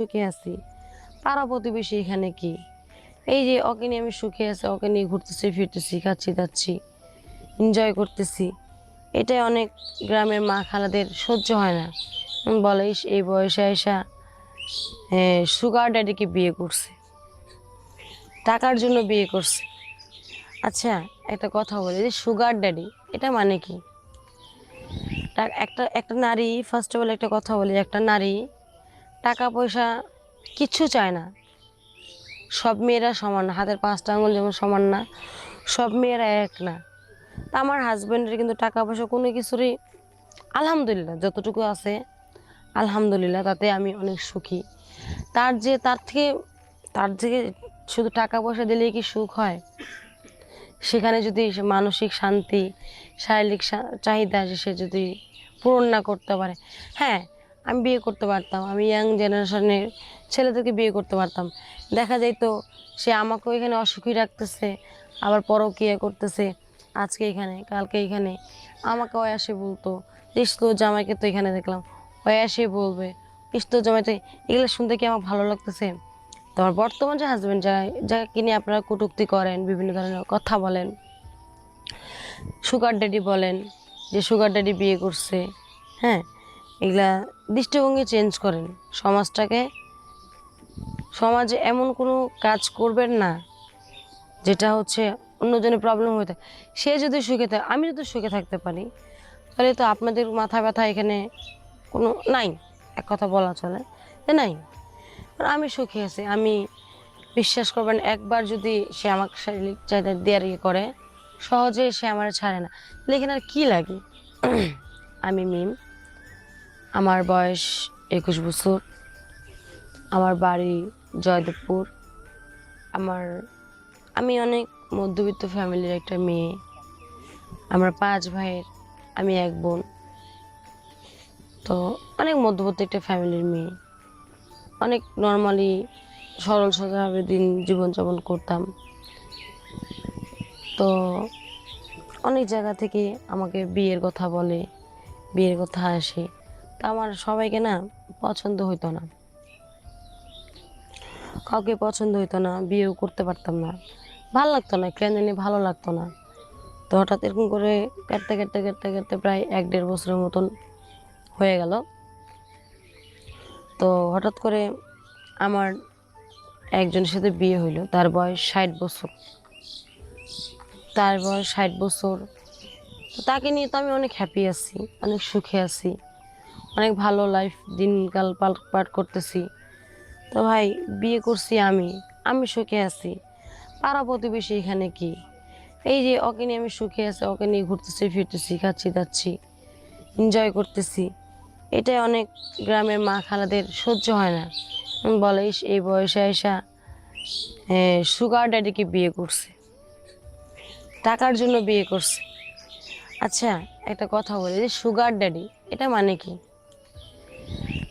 সুখে আছি। পাড়া প্রতিবেশী এখানে কি? এই যে ওকে নিয়ে আমি সুখে আছি, ওকে নিয়ে ঘুরতেছি, ফিরতেছি, খাচ্ছি, দাচ্ছি এনজয় করতেছি। এটাই অনেক গ্রামের মা খালাদের সহ্য হয় না। বলে এই বয়সে এসা সুগার ড্যাডিকে বিয়ে করছে। টাকার জন্য বিয়ে করছে। আচ্ছা একটা কথা বলি যে সুগার ড্যাডি এটা মানে কি? একটা একটা নারী ফার্স্ট অফ অল একটা কথা বলি একটা নারী টাকা পয়সা কিচ্ছু চায় না। সব মেয়েরা সমান না, হাতের পাঁচটা আঙুল যেমন সমান না, সব মেয়েরা এক না। তা আমার হাজব্যান্ডের কিন্তু টাকা পয়সা কোনো কিছুরই আলহামদুলিল্লাহ যতটুকু আছে, আলহামদুলিল্লাহ তাতে আমি অনেক সুখী। তার যে, তার থেকে তার থেকে শুধু টাকা পয়সা দিলেই কি সুখ হয়? সেখানে যদি মানসিক শান্তি, শারীরিক চাহিদা সে যদি পূরণ না করতে পারে। হ্যাঁ আমি বিয়ে করতে পারতাম। আমি ইয়াং জেনারেশনের ছেলেদেরকে বিয়ে করতে পারতাম। দেখা যাইতো সে আমাকেও এখানে অসুখী রাখতেছে, আবার পরও পরকিয়া করতেছে, আজকে এখানে, কালকে এখানে। আমাকে আসে বলতো ইস তোর জামাইকে তো এখানে দেখলাম। আসে বলবে ইস তো এগুলো শুনতে কি আমার ভালো লাগতেছে? তোমার বর্তমান যে হাজব্যান্ড যা যাকে নিয়ে আপনারা কটুক্তি করেন, বিভিন্ন ধরনের কথা বলেন সুগার ড্যাডি বলেন যে সুগার ড্যাডি বিয়ে করছে। হ্যাঁ? এগুলা দৃষ্টিভঙ্গি চেঞ্জ করেন। সমাজটাকে, সমাজে এমন কোনো কাজ করবেন না, যেটা হচ্ছে অন্যজনের প্রবলেম হয়ে থাকে। সে যদি সুখে থাকে, আমি যদি সুখে থাকতে পারি, তাহলে তো আপনাদের মাথা ব্যথা এখানে কোনো নাই, এক কথা বলা চলে। যে নাই। আমি সুখী আছি, আমি বিশ্বাস করবেন, একবার যদি সে আমাকে শারীরিক চাহিদা দেওয়ার ইয়ে করে, সহজে সে আমার ছাড়ে না। এখানে আর কী লাগে? আমি মিম আমার বয়স একুশ বছর। আমার বাড়ি জয়দেবপুর। আমার, আমি অনেক মধ্যবিত্ত ফ্যামিলির একটা মেয়ে। আমরা পাঁচ ভাইয়ের, আমি এক বোন। তো অনেক মধ্যবর্তী একটা ফ্যামিলির মেয়ে। অনেক নর্মালি সরল সোজাভাবে দিন জীবনযাপন করতাম। তো অনেক জায়গা থেকে আমাকে বিয়ের কথা বলে, বিয়ের কথা আসে। আমার সবাইকে না পছন্দ হইতো না। কাউকে পছন্দ হইতো না, বিয়েও করতে পারতাম না। ভালো লাগতো না, কেন জানি ভালো লাগতো না। তো হঠাৎ এরকম করে কাটতে কাটতে কাটতে কাটতে প্রায় এক দেড় বছরের মতন হয়ে গেল। তো হঠাৎ করে আমার একজনের সাথে বিয়ে হইল, তার বয়স ষাট বছর। তার বয়স ষাট বছর। তাকে নিয়ে তো আমি অনেক হ্যাপি আছি, অনেক সুখে আছি। অনেক ভালো লাইফ দিনকাল পাল পার করতেছি। তো ভাই, বিয়ে করছি আমি। আমি সুখে আছি। পাড়া প্রতিবেশী এখানে কি? এই যে ওকে নিয়ে আমি সুখে আছি, ওকে নিয়ে ঘুরতেছি, ফিরতেছি, খাচ্ছি, দাচ্ছি এনজয় করতেছি। এটাই অনেক গ্রামের মা খালাদের সহ্য হয় না। বলে এই বয়সে এসা সুগার ড্যাডিকে বিয়ে করছে। টাকার জন্য বিয়ে করছে। আচ্ছা একটা কথা বলি, যে সুগার ড্যাডি এটা মানে কি?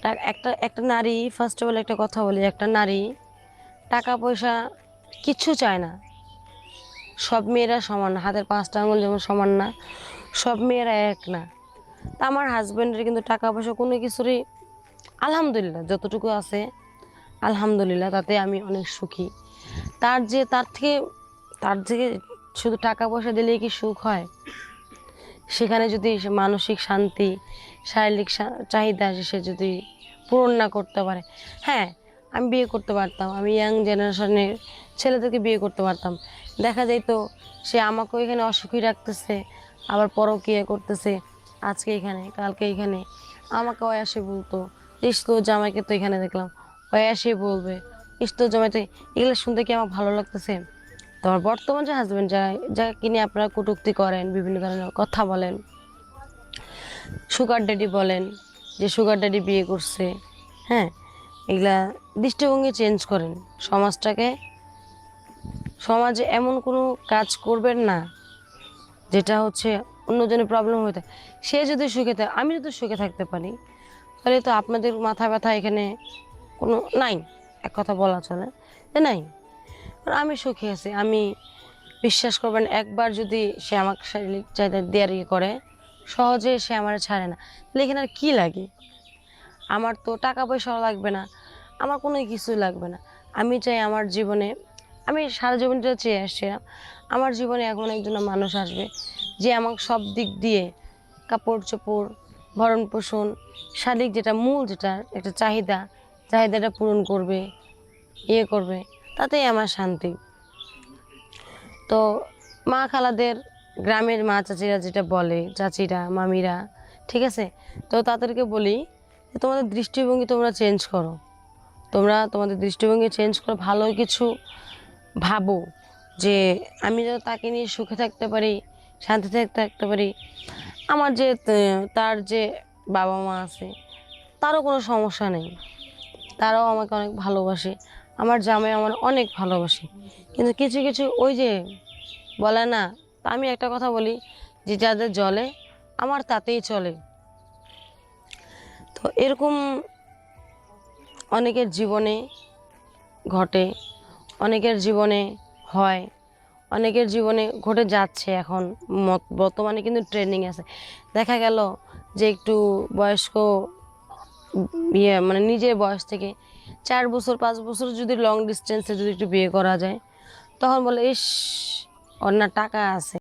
একটা একটা নারী ফার্স্ট অফ অল একটা কথা বলি, একটা নারী টাকা পয়সা কিচ্ছু চায় না। সব মেয়েরা সমান, হাতের পাঁচটা আঙুল যেমন সমান না, সব মেয়েরা এক না। তা আমার হাজব্যান্ডের কিন্তু টাকা পয়সা কোনো কিছুরই আলহামদুলিল্লাহ যতটুকু আছে, আলহামদুলিল্লাহ তাতে আমি অনেক সুখী। তার যে, তার থেকে তার থেকে শুধু টাকা পয়সা দিলেই কি সুখ হয়? সেখানে যদি মানসিক শান্তি, শারীরিক চাহিদা সে যদি পূরণ না করতে পারে। হ্যাঁ আমি বিয়ে করতে পারতাম, আমি ইয়াং জেনারেশনের ছেলেদেরকে বিয়ে করতে পারতাম। দেখা যাইতো সে আমাকেও এখানে অসুখী রাখতেছে, আবার পরও পরকিয়া করতেছে, আজকে এখানে, কালকে এখানে। আমাকে আসে বলতো, ইস তোর জামাইকে তো এখানে দেখলাম। আসে বলবে, ইস তোর জামাই তো এগুলো শুনতে কি আমার ভালো লাগতেছে? তোমার বর্তমান যে হাজব্যান্ড যা যাকে নিয়ে আপনারা কটুক্তি করেন, বিভিন্ন ধরনের কথা বলেন সুগার ড্যাডি বলেন যে সুগার ড্যাডি বিয়ে করছে হ্যাঁ এগুলা দৃষ্টিভঙ্গি চেঞ্জ করেন। সমাজটাকে, সমাজে এমন কোনো কাজ করবেন না, যেটা হচ্ছে অন্যজনের প্রবলেম হয়ে থাকে। সে যদি সুখে থাকে, আমি যদি সুখে থাকতে পারি, তাহলে তো আপনাদের মাথা ব্যথা এখানে কোনো, নাই, এক কথা বলা চলে, যে নাই। আর আমি সুখী আছি। আমি বিশ্বাস করবেন, একবার যদি সে আমাকে শারীরিক চাহিদা দেওয়ার ইয়ে করে, সহজে সে আমার ছাড়ে না। তাহলে এখানে আর কী লাগে? আমার তো টাকা পয়সাও লাগবে না, আমার কোনো কিছুই লাগবে না। আমি চাই আমার জীবনে, আমি সারা জীবনটা চেয়ে আসছিলাম। আমার জীবনে এখন একজন মানুষ আসবে, যে আমাকে সব দিক দিয়ে কাপড় চোপড়, ভরণ পোষণ শারীরিক যেটা মূল যেটা, একটা চাহিদা, চাহিদাটা পূরণ করবে ইয়ে করবে। তাতেই আমার শান্তি। তো মা খালাদের গ্রামের মা চাচিরা যেটা বলে, চাচিরা, মামিরা, ঠিক আছে? তো তাদেরকে বলি যে, তোমাদের দৃষ্টিভঙ্গি তোমরা চেঞ্জ করো। তোমরা তোমাদের দৃষ্টিভঙ্গি চেঞ্জ করো ভালো কিছু ভাবো যে, আমি যেন তাকে নিয়ে সুখে থাকতে পারি শান্তিতে থাকতে পারি। আমার যে তার যে বাবা মা আছে, তারও কোনো সমস্যা নেই। তারাও আমাকে অনেক ভালোবাসে। আমার জামাই আমার অনেক ভালোবাসে। কিন্তু কিছু কিছু ওই যে বলে না আমি একটা কথা বলি যে যাদের জলে, আমার তাতেই চলে। তো এরকম অনেকের জীবনে ঘটে, অনেকের জীবনে হয়, অনেকের জীবনে ঘটে যাচ্ছে এখন বর্তমানে কিন্তু ট্রেন্ডিং আছে। দেখা গেল যে একটু বয়স্ক ইয়ে মানে নিজের বয়স থেকে। চার বছর, পাঁচ বছর যদি লং ডিস্টেন্সে যদি একটু বিয়ে করা যায়, তখন বলে, ইস ওর টাকা আছে।